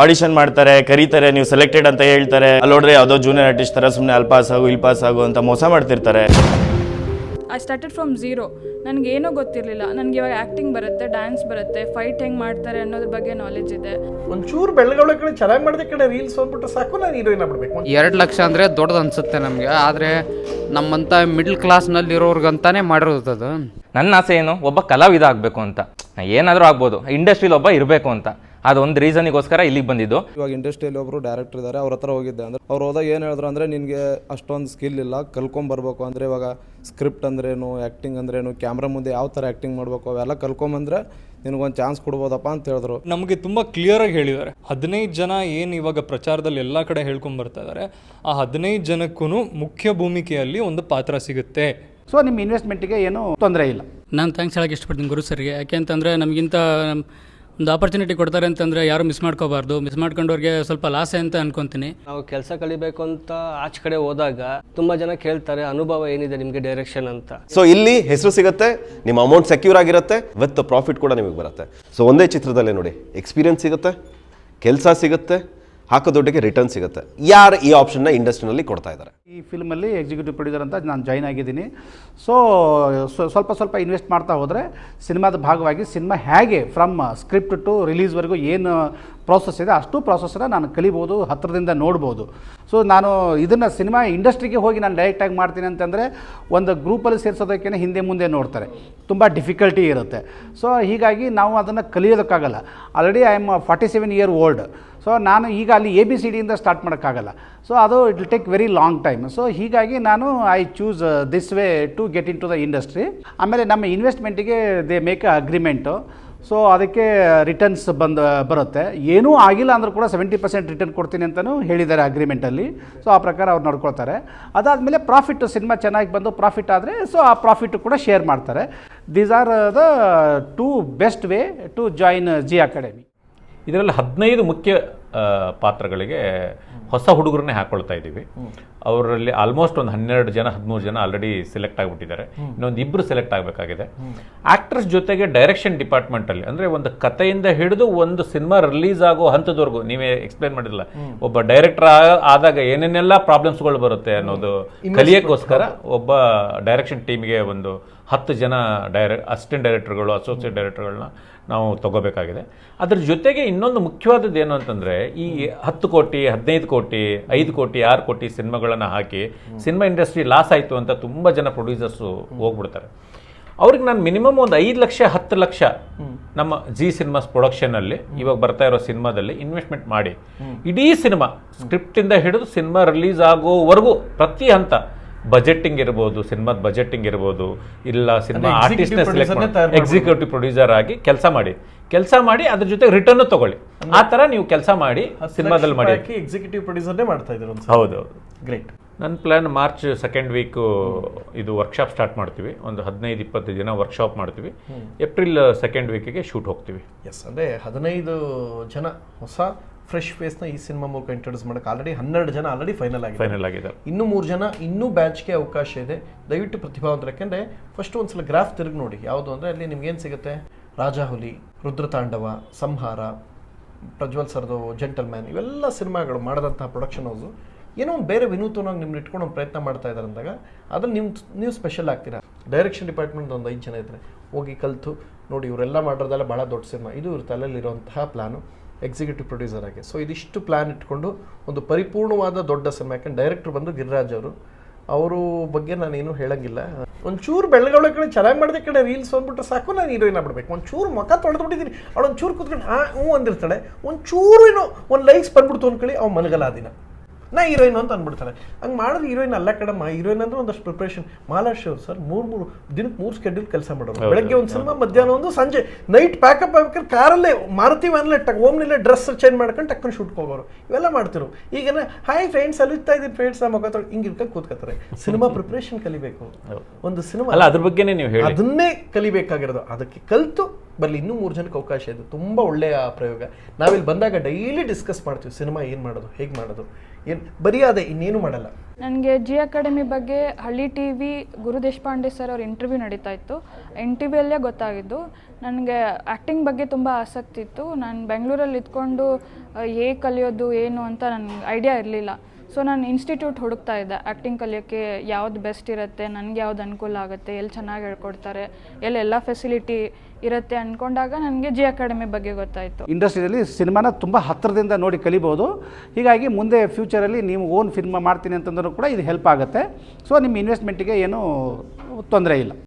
Audition ಮಾಡ್ತಾರೆ ಕರೀತಾರೆ ನೀವು ಸೆಲೆಕ್ಟೆಡ್ ಅಂತ ಹೇಳ್ತಾರೆ. ಅಲ್ಲಿ ನೋಡಿದ್ರೆ ಯಾವುದೋ ಜೂನಿಯರ್ ಆರ್ಟಿಸ್ಟ್ ತರ ಸುಮ್ಮನೆ ಅಲ್ಲಿ ಪಾಸ್ ಆಗು ಇಲ್ಲಿ ಪಾಸ್ ಆಗು ಅಂತ ಮೋಸ ಮಾಡ್ತಿರ್ತಾರೆ. ಐ ಸ್ಟಾರ್ಟೆಡ್ ಫ್ರಮ್ ಝೀರೋ ನನಗೇನೂ ಗೊತ್ತಿರಲಿಲ್ಲ. ನನಗೆ ಇವಾಗ ಆ್ಯಕ್ಟಿಂಗ್ ಬರುತ್ತೆ ಡ್ಯಾನ್ಸ್ ಬರುತ್ತೆ ಫೈಟ್ ಹೆಂಗೆ ಮಾಡ್ತಾರೆ ಅನ್ನೋದ್ರ ಬಗ್ಗೆ ನಾಲೆಜ್ ಇದೆ. ಒಂಚೂರು ಬೆಳಗೊಳ ಕಡೆ ಚೆನ್ನಾಗಿ ಮಾಡಿದ ಕಡೆ ರೀಲ್ಸ್ ಹೋಗ್ಬಿಟ್ರೆ ಸಾಕು ನಾನು ಹೀರೋಯಿನ್ ಆಗ್ಬಿಡ್ಬೇಕು ಎರಡು ಲಕ್ಷ ಅಂದರೆ ದೊಡ್ಡದು ಅನಿಸುತ್ತೆ ನಮಗೆ. ಆದರೆ ನಮ್ಮಂಥ ಮಿಡ್ಲ್ ಕ್ಲಾಸ್ನಲ್ಲಿರೋರ್ಗಂತಾನೆ ಮಾಡಿರೋದು ಅದು. ನನ್ನ ಆಸೆ ಏನು? ಒಬ್ಬ ಕಲಾವಿದ ಆಗಬೇಕು ಅಂತ. ಏನಾದರೂ ಆಗ್ಬೋದು. ಇಂಡಸ್ಟ್ರೀಲಿ ಒಬ್ಬ ಇರಬೇಕು ಅಂತ. ಅದೊಂದು ರೀಸನಿಗೋಸ್ಕರ ಇಲ್ಲಿಗೆ ಬಂದಿದ್ದು. ಇವಾಗ ಇಂಡಸ್ಟ್ರಿಯಲ್ಲಿ ಒಬ್ಬರು ಡೈರೆಕ್ಟರ್ ಇದ್ದಾರೆ ಅವ್ರ ಹತ್ರ ಹೋಗಿದ್ದೆ ಅಂದ್ರೆ ಅವ್ರು ಹೋದಾಗ ಏನು ಹೇಳಿದ್ರು ಅಂದ್ರೆ ನಿನಗೆ ಅಷ್ಟೊಂದು ಸ್ಕಿಲ್ ಇಲ್ಲ ಕಲ್ಕೊಂಬರ್ಬೇಕು ಅಂದರೆ ಇವಾಗ ಸ್ಕ್ರಿಪ್ಟ್ ಅಂದ್ರೇನು ಆ್ಯಕ್ಟಿಂಗ್ ಅಂದ್ರೇನು ಕ್ಯಾಮ್ರಾ ಮುಂದೆ ಯಾವ ಥರ ಆ್ಯಕ್ಟಿಂಗ್ ಮಾಡಬೇಕು ಅವೆಲ್ಲ ಕಲ್ಕೊಂಬಂದ್ರೆ ನಿನಗೊಂದು ಚಾನ್ಸ್ ಕೊಡ್ಬೋದಪ್ಪ ಅಂತ ಹೇಳಿದ್ರು. ನಮಗೆ ತುಂಬ ಕ್ಲಿಯರಾಗಿ ಹೇಳಿದ್ದಾರೆ. ಹದಿನೈದು ಜನ ಏನು ಇವಾಗ ಪ್ರಚಾರದಲ್ಲಿ ಎಲ್ಲ ಕಡೆ ಹೇಳ್ಕೊಂಡ್ ಬರ್ತಾ ಇದ್ದಾರೆ ಆ ಹದಿನೈದು ಜನಕ್ಕೂ ಮುಖ್ಯ ಭೂಮಿಕೆಯಲ್ಲಿ ಒಂದು ಪಾತ್ರ ಸಿಗುತ್ತೆ. ಸೊ ನಿಮ್ಮ ಇನ್ವೆಸ್ಟ್ಮೆಂಟಿಗೆ ಏನು ತೊಂದರೆ ಇಲ್ಲ? ನಾನು ಥ್ಯಾಂಕ್ಸ್ ಹೇಳಕ್ಕೆ ಇಷ್ಟಪಡ್ತೀನಿ ಗುರು ಸರ್ಗೆ. ಯಾಕೆ ಅಂತಂದರೆ ನಮಗಿಂತ ಒಂದು ಆಪರ್ಚುನಿಟಿ ಕೊಡ್ತಾರೆ ಅಂತಂದರೆ ಯಾರು ಮಿಸ್ ಮಾಡ್ಕೋಬಾರ್ದು. ಮಿಸ್ ಮಾಡ್ಕೊಂಡವ್ರಿಗೆ ಸ್ವಲ್ಪ ಲಾಸೆ ಅಂತ ಅನ್ಕೊಂತೀನಿ. ನಾವು ಕೆಲಸ ಕಲಿಬೇಕು ಅಂತ ಆಚೆ ಕಡೆ ಹೋದಾಗ ತುಂಬ ಜನ ಕೇಳ್ತಾರೆ ಅನುಭವ ಏನಿದೆ ನಿಮಗೆ ಡೈರೆಕ್ಷನ್ ಅಂತ. ಸೊ ಇಲ್ಲಿ ಹೆಸರು ಸಿಗುತ್ತೆ ನಿಮ್ಮ ಅಮೌಂಟ್ ಸೆಕ್ಯೂರ್ ಆಗಿರುತ್ತೆ ವಿತ್ ಪ್ರಾಫಿಟ್ ಕೂಡ ನಿಮಗೆ ಬರುತ್ತೆ. ಸೊ ಒಂದೇ ಚಿತ್ರದಲ್ಲೇ ನೋಡಿ ಎಕ್ಸ್ಪೀರಿಯನ್ಸ್ ಸಿಗುತ್ತೆ ಕೆಲಸ ಸಿಗುತ್ತೆ ಹಾಕೋ ದುಡ್ಡಿಗೆ ರಿಟರ್ನ್ ಸಿಗುತ್ತೆ. ಯಾರು ಈ ಆಪ್ಷನ್ನ ಇಂಡಸ್ಟ್ರಿನಲ್ಲಿ ಕೊಡ್ತಾ ಇದ್ದಾರೆ? ಈ ಫಿಲ್ಮಲ್ಲಿ ಎಕ್ಸಿಕ್ಯೂಟಿವ್ ಪ್ರೊಡ್ಯೂಸರ್ ಅಂತ ನಾನು ಜಾಯ್ನ್ ಆಗಿದ್ದೀನಿ. ಸೊ ಸ್ವಲ್ಪ ಸ್ವಲ್ಪ ಇನ್ವೆಸ್ಟ್ ಮಾಡ್ತಾ ಹೋದರೆ ಸಿನಿಮಾದ ಭಾಗವಾಗಿ ಸಿನಿಮಾ ಹೇಗೆ ಫ್ರಮ್ ಸ್ಕ್ರಿಪ್ಟ್ ಟು ರಿಲೀಸ್ವರೆಗೂ ಏನು ಪ್ರೋಸೆಸ್ ಇದೆ ಅಷ್ಟು ಪ್ರೋಸೆಸ್ನ ನಾನು ಕಲಿಬೋದು ಹತ್ತಿರದಿಂದ ನೋಡ್ಬೋದು. ಸೊ ನಾನು ಇದನ್ನು ಸಿನಿಮಾ ಇಂಡಸ್ಟ್ರಿಗೆ ಹೋಗಿ ನಾನು ಡೈರೆಕ್ಟಾಗಿ ಮಾಡ್ತೀನಿ ಅಂತಂದರೆ ಒಂದು ಗ್ರೂಪಲ್ಲಿ ಸೇರಿಸೋದಕ್ಕೇ ಹಿಂದೆ ಮುಂದೆ ನೋಡ್ತಾರೆ. ತುಂಬ ಡಿಫಿಕಲ್ಟಿ ಇರುತ್ತೆ. ಸೊ ಹೀಗಾಗಿ ನಾವು ಅದನ್ನು ಕಲಿಯೋದಕ್ಕಾಗಲ್ಲ. Already I am forty seven year old so ನಾನು ಈಗ ಅಲ್ಲಿ ಎ ಬಿ ಸಿ ಡಿಯಿಂದ ಸ್ಟಾರ್ಟ್ ಮಾಡೋಕ್ಕಾಗಲ್ಲ. ಸೊ ಅದು it will take very long time so ಹೀಗಾಗಿ ನಾನು I choose this way to get into the industry ಆಮೇಲೆ ನಮ್ಮ ಇನ್ವೆಸ್ಟ್ಮೆಂಟಿಗೆ they make a agreement so ಅದಕ್ಕೆ ರಿಟರ್ನ್ಸ್ ಬಂದು, ಬರುತ್ತೆ. ಏನೂ ಆಗಿಲ್ಲ ಅಂದರೂ ಕೂಡ ಸೆವೆಂಟಿ ಪರ್ಸೆಂಟ್ ರಿಟರ್ನ್ ಕೊಡ್ತೀನಿ ಅಂತಲೂ ಹೇಳಿದ್ದಾರೆ ಅಗ್ರಿಮೆಂಟಲ್ಲಿ ಸೊ ಆ ಪ್ರಕಾರ ಅವ್ರು ನೋಡ್ಕೊಳ್ತಾರೆ. ಅದಾದಮೇಲೆ ಪ್ರಾಫಿಟ್ ಸಿನಿಮಾ ಚೆನ್ನಾಗಿ ಬಂದು ಪ್ರಾಫಿಟ್ ಆದರೆ ಸೊ ಆ ಪ್ರಾಫಿಟ್ ಕೂಡ ಶೇರ್ ಮಾಡ್ತಾರೆ. These are the two best way to join G Academy ಇದರಲ್ಲಿ ಹದಿನೈದು ಮುಖ್ಯ ಪಾತ್ರಗಳಿಗೆ ಹೊಸ ಹುಡುಗರನ್ನೇ ಹಾಕೊಳ್ತಾ ಇದ್ದೀವಿ. ಅವರಲ್ಲಿ ಆಲ್ಮೋಸ್ಟ್ ಒಂದು ಹನ್ನೆರಡು ಜನ ಹದಿಮೂರು ಜನ ಆಲ್ರೆಡಿ ಸೆಲೆಕ್ಟ್ ಆಗಿಬಿಟ್ಟಿದ್ದಾರೆ. ಇನ್ನೊಂದು ಇಬ್ಬರು ಸೆಲೆಕ್ಟ್ ಆಗಬೇಕಾಗಿದೆ. ಆಕ್ಟರ್ಸ್ ಜೊತೆಗೆ ಡೈರೆಕ್ಷನ್ ಡಿಪಾರ್ಟ್ಮೆಂಟಲ್ಲಿ ಅಂದರೆ ಒಂದು ಕಥೆಯಿಂದ ಹಿಡಿದು ಒಂದು ಸಿನಿಮಾ ರಿಲೀಸ್ ಆಗೋ ಹಂತದವರೆಗೂ ನೀವೇ ಎಕ್ಸ್ಪ್ಲೈನ್ ಮಾಡಿರಲ್ಲ ಒಬ್ಬ ಡೈರೆಕ್ಟರ್ ಆದಾಗ ಏನೇನೆಲ್ಲ ಪ್ರಾಬ್ಲಮ್ಸ್ಗಳು ಬರುತ್ತೆ ಅನ್ನೋದು ಕಲಿಯೋಕ್ಕೋಸ್ಕರ ಒಬ್ಬ ಡೈರೆಕ್ಷನ್ ಟೀಮ್ಗೆ ಒಂದು ಹತ್ತು ಜನ ಡೈರೆ ಅಸಿಸ್ಟೆಂಟ್ ಡೈರೆಕ್ಟರ್ಗಳು ಅಸೋಸಿಯೇಟ್ ಡೈರೆಕ್ಟರ್ಗಳನ್ನ ನಾವು ತಗೋಬೇಕಾಗಿದೆ. ಅದ್ರ ಜೊತೆಗೆ ಇನ್ನೊಂದು ಮುಖ್ಯವಾದದ್ದು ಏನು ಅಂತಂದರೆ ಈ ಹತ್ತು ಕೋಟಿ ಹದಿನೈದು ಕೋಟಿ ಐದು ಕೋಟಿ ಆರು ಕೋಟಿ ಸಿನಿಮಾಗಳನ್ನು ಹಾಕಿ ಸಿನಿಮಾ ಇಂಡಸ್ಟ್ರಿ ಲಾಸ್ ಆಯಿತು ಅಂತ ತುಂಬ ಜನ ಪ್ರೊಡ್ಯೂಸರ್ಸು ಹೋಗ್ಬಿಡ್ತಾರೆ. ಅವ್ರಿಗೆ ನಾನು ಮಿನಿಮಮ್ ಒಂದು ಐದು ಲಕ್ಷ ಹತ್ತು ಲಕ್ಷ ನಮ್ಮ ಜಿ ಸಿನಿಮಾಸ್ ಪ್ರೊಡಕ್ಷನಲ್ಲಿ ಇವಾಗ ಬರ್ತಾ ಇರೋ ಸಿನಿಮಾದಲ್ಲಿ ಇನ್ವೆಸ್ಟ್ಮೆಂಟ್ ಮಾಡಿ. ಇಡೀ ಸಿನಿಮಾ ಸ್ಕ್ರಿಪ್ಟಿಂದ ಹಿಡಿದು ಸಿನಿಮಾ ರಿಲೀಸ್ ಆಗೋವರೆಗೂ ಪ್ರತಿ ಹಂತ ಬಜೆಟಿಂಗ್ ಇರ್ಬೋದು ಸಿನಿಮಾದ ಬಜೆಟಿಂಗ್ ಇರ್ಬೋದು ಇಲ್ಲ ಸಿನಿಮಾ ಆರ್ಟಿಸ್ಟ್ನ ಮಾಡ್ಬೋದು. ಎಕ್ಸಿಕ್ಯೂಟಿವ್ ಪ್ರೊಡ್ಯೂಸರ್ ಆಗಿ ಕೆಲಸ ಮಾಡಿ. ಕೆಲಸ ಮಾಡಿ ಅದ್ರ ಜೊತೆ ರಿಟರ್ನ್ ತಗೊಳ್ಳಿ. ಆ ತರ ನೀವು ಕೆಲಸ ಮಾಡಿ ಸಿನಿಮಾದಲ್ಲಿ ಮಾಡಿ. ಎಕ್ಸಿಕ್ಯೂಟಿವ್ ಪ್ರೊಡ್ಯೂಸರ್ನೇ ಮಾಡ್ತಾ ಇದ್ರು ಹೌದು ಹೌದು. ಗ್ರೇಟ್ ನನ್ನ ಪ್ಲಾನ್ ಮಾರ್ಚ್ ಸೆಕೆಂಡ್ ವೀಕು ಇದು ವರ್ಕ್ಶಾಪ್ ಸ್ಟಾರ್ಟ್ ಮಾಡ್ತೀವಿ. ಒಂದು ಹದಿನೈದು ಇಪ್ಪತ್ತು ದಿನ ವರ್ಕ್ಶಾಪ್ ಮಾಡ್ತೀವಿ. ಏಪ್ರಿಲ್ ಸೆಕೆಂಡ್ ವೀಕಿಗೆ ಶೂಟ್ ಹೋಗ್ತೀವಿ. ಎಸ್ ಅಂದರೆ ಹದಿನೈದು ಜನ ಹೊಸ ಫ್ರೆಶ್ ಫೇಸ್ನ ಈ ಸಿನಿಮಾ ಮೂಲಕ ಇಂಟ್ರೊಡ್ಯೂಸ್ ಮಾಡಕ್ಕೆ ಆಲ್ರೆಡಿ ಹನ್ನೆರಡು ಜನ ಆಲ್ರೆಡಿ ಫೈನಲ್ ಆಗಿದೆ ಫೈನಲ್ ಆಗಿದೆ. ಇನ್ನೂ ಮೂರು ಜನ ಇನ್ನೂ ಬ್ಯಾಚ್ಗೆ ಅವಕಾಶ ಇದೆ. ದಯವಿಟ್ಟು ಪ್ರತಿಭಾವಂತರ ಯಾಕೆಂದರೆ ಫಸ್ಟ್ ಒಂದ್ಸಲ ಗ್ರಾಫ್ ತಿರುಗಿ ನೋಡಿ. ಯಾವುದು ಅಂದರೆ ಅಲ್ಲಿ ನಿಮ್ಗೆ ಏನು ಸಿಗುತ್ತೆ? ರಾಜಾಹುಲಿ, ರುದ್ರತಾಂಡವ, ಸಂಹಾರ, ಪ್ರಜ್ವಲ್ ಸರ್ದು, ಜೆಂಟಲ್ಮ್ಯಾನ್ ಇವೆಲ್ಲ ಸಿನಿಮಾಗಳು ಮಾಡಿದಂತಹ ಪ್ರೊಡಕ್ಷನ್ ಹೌಸು ಏನೋ ಒಂದು ಬೇರೆ ವಿನೂತನವಾಗಿ ನಿಮ್ಮನ್ನ ಇಟ್ಕೊಂಡು ಒಂದು ಪ್ರಯತ್ನ ಮಾಡ್ತಾ ಇದ್ದಾರೆ ಅಂದಾಗ ಅದನ್ನು ನಿಮ್ಮ ನೀವು ಸ್ಪೆಷಲ್ ಆಗ್ತೀರಾ? ಡೈರೆಕ್ಷನ್ ಡಿಪಾರ್ಟ್ಮೆಂಟ್ ಒಂದು ಐದು ಜನ ಇದ್ದಾರೆ ಹೋಗಿ ಕಲಿತು ನೋಡಿ ಇವರೆಲ್ಲ ಮಾಡೋದೆಲ್ಲ ಭಾಳ ದೊಡ್ಡ ಸಿನಿಮಾ. ಇದು ಇವ್ರ ತಲೆಯಲ್ಲಿರುವಂತಹ ಪ್ಲಾನು ಎಕ್ಸಿಕ್ಯೂಟಿವ್ ಪ್ರೊಡ್ಯೂಸರ್ ಆಗಿ. ಸೊ ಇದಿಷ್ಟು ಪ್ಲಾನ್ ಇಟ್ಕೊಂಡು ಒಂದು ಪರಿಪೂರ್ಣವಾದ ದೊಡ್ಡ ಸಿನಿಮಾ. ಯಾಕಂದ್ರೆ ಡೈರೆಕ್ಟ್ರ್ ಬಂದು ಗಿರಿರಾಜ್ ಅವರು. ಅವರು ಬಗ್ಗೆ ನಾನೇನು ಹೇಳಂಗಿಲ್ಲ. ಒಂಚೂರು ಬೆಳಗೊಳ ಕಡೆ ಚೆನ್ನಾಗಿ ಮಾಡಿದ ಕಡೆ ರೀಲ್ಸ್ ಅಂದ್ಬಿಟ್ರೆ ಸಾಕು, ನಾನು ಹೀರೋಯಿನ್ ಆಗ್ಬಿಡ್ಬೇಕು. ಒಂಚೂರು ಮುಖ ತೊಳೆದ್ಬಿಟ್ಟಿದ್ದೀನಿ ಅವಳು ಒಂಚೂರು ಕೂತ್ಕೊಂಡು ಹಾಂ ಹ್ಞೂ ಅಂದಿರ್ತಾಳೆ. ಒಂಚೂರು ಏನೋ ಒಂದು ಲೈಕ್ಸ್ ಬಂದ್ಬಿಡ್ತು ಅಂದ್ಕೊಳ್ಳಿ ಅವ್ನು ಮಲಗಲ್ಲ ಆ ದಿನ. ನಾ ಹೀರೋಯಿನ್ ಅಂತ ಅಂದ್ಬಿಡ್ತಾರೆ ಹಂಗೆ ಮಾಡಿದ್ರೆ ಹೀರೋಯಿನ್ ಅಲ್ಲ ಮಾ ಹೀರೋಯಿನ್ ಅಂದ್ರೆ ಒಂದಷ್ಟು ಪ್ರಿಪ್ರೇಷನ್ ಮಾಲಾ ಶೋ ಸರ್ ಮೂರು ಮೂರು ದಿನಕ್ಕೆ ಮೂರು ಸ್ಕೆಡ್ಯೂಲ್ ಕೆಲಸ ಮಾಡೋರು. ಬೆಳಗ್ಗೆ ಒಂದು ಸಿನಿಮಾ ಮಧ್ಯಾಹ್ನ ಒಂದು ಸಂಜೆ. ನೈಟ್ ಪ್ಯಾಕಪ್ ಆಗ್ಬೇಕಾದ್ರೆ ಕಾರಲ್ಲೇ ಮಾರುತಿ ವ್ಯಾನ್ಲೆ ಟಕ್ ಓಮ್ನಲ್ಲೇ ಡ್ರೆಸ್ ಚೇಂಜ್ ಮಾಡ್ಕೊಂಡು ಟಕ್ಕನ್ ಶೂಟ್ಗೆ ಹೋಗೋರು. ಇವೆಲ್ಲ ಮಾಡ್ತಿರು. ಈಗ ಹಾಯ್ ಫ್ರೆಂಡ್ಸ್ ಅಲಿತಾ ಇದ್ದೀನಿ ಫ್ರೆಂಡ್ಸ್ ನಮ್ಮ ಮಗ ಹಿಂಗೆ ಇರ್ಕೊಂಡು ಕೂತ್ಕೋತಾರೆ. ಸಿನಿಮಾ ಪ್ರಿಪ್ರೇಷನ್ ಕಲಿಬೇಕು. ಒಂದು ಸಿನಿಮಾ ಅಲ್ಲ ಅದ್ರ ಬಗ್ಗೆನೇ ನೀವು ಹೇಳಿ. ಅದನ್ನೇ ಕಲಿಬೇಕಾಗಿರೋದು. ಅದಕ್ಕೆ ಕಲಿತು ಬರಲಿ, ಇನ್ನೂ ಮೂರು ಜನಕ್ಕೆ ಅವಕಾಶ ಇದೆ. ತುಂಬ ಒಳ್ಳೆಯ ಪ್ರಯೋಗ. ನಾವಿಲ್ಲಿ ಬಂದಾಗ ಡೈಲಿ ಡಿಸ್ಕಸ್ ಮಾಡ್ತೀವಿ, ಸಿನಿಮಾ ಏನು ಮಾಡೋದು, ಹೇಗೆ ಮಾಡೋದು, ಏನು, ಬರೀ ಅದೇ, ಇನ್ನೇನು ಮಾಡಲ್ಲ. ನನಗೆ ಜಿ ಅಕಾಡೆಮಿ ಬಗ್ಗೆ ಹಳ್ಳಿ T V Guru Deshpande sir ಅವ್ರ ಇಂಟರ್ವ್ಯೂ ನಡೀತಾ ಇತ್ತು. ಇಂಟರ್ವ್ಯೂಲ್ಲೇ ಗೊತ್ತಾಗಿದ್ದು. ನನಗೆ ಆ್ಯಕ್ಟಿಂಗ್ ಬಗ್ಗೆ ತುಂಬ ಆಸಕ್ತಿ ಇತ್ತು. ನಾನು ಬೆಂಗಳೂರಲ್ಲಿ ಇದ್ಕೊಂಡು ಹೇಗೆ ಕಲಿಯೋದು, ಏನು ಅಂತ ನನಗೆ ಐಡಿಯಾ ಇರಲಿಲ್ಲ. ಸೊ ನಾನು ಇನ್ಸ್ಟಿಟ್ಯೂಟ್ ಹುಡುಕ್ತಾ ಇದ್ದೆ. ಆ್ಯಕ್ಟಿಂಗ್ ಕಲಿಯೋಕ್ಕೆ ಯಾವ್ದು ಬೆಸ್ಟ್ ಇರುತ್ತೆ, ನನಗೆ ಯಾವ್ದು ಅನುಕೂಲ ಆಗುತ್ತೆ ಎಲ್ಲಿ ಚೆನ್ನಾಗಿ ಹೇಳ್ಕೊಡ್ತಾರೆ ಎಲ್ಲಿ ಎಲ್ಲ ಫೆಸಿಲಿಟಿ ಇರುತ್ತೆ ಅಂದ್ಕೊಂಡಾಗ ನನಗೆ ಜಿ ಅಕಾಡೆಮಿ ಬಗ್ಗೆ ಗೊತ್ತಾಯಿತು. ಇಂಡಸ್ಟ್ರಿಯಲ್ಲಿ ಸಿನಿಮಾನ ತುಂಬ ಹತ್ತಿರದಿಂದ ನೋಡಿ ಕಲಿಬೋದು. ಹೀಗಾಗಿ ಮುಂದೆ ಫ್ಯೂಚರಲ್ಲಿ ನೀವು ಓನ್ ಫಿಲ್ಮ್ ಮಾಡ್ತೀನಿ ಅಂತಂದ್ರೂ ಕೂಡ ಇದು ಹೆಲ್ಪ್ ಆಗುತ್ತೆ. ಸೊ ನಿಮ್ಮ ಇನ್ವೆಸ್ಟ್ಮೆಂಟಿಗೆ ಏನೂ ತೊಂದರೆ ಇಲ್ಲ.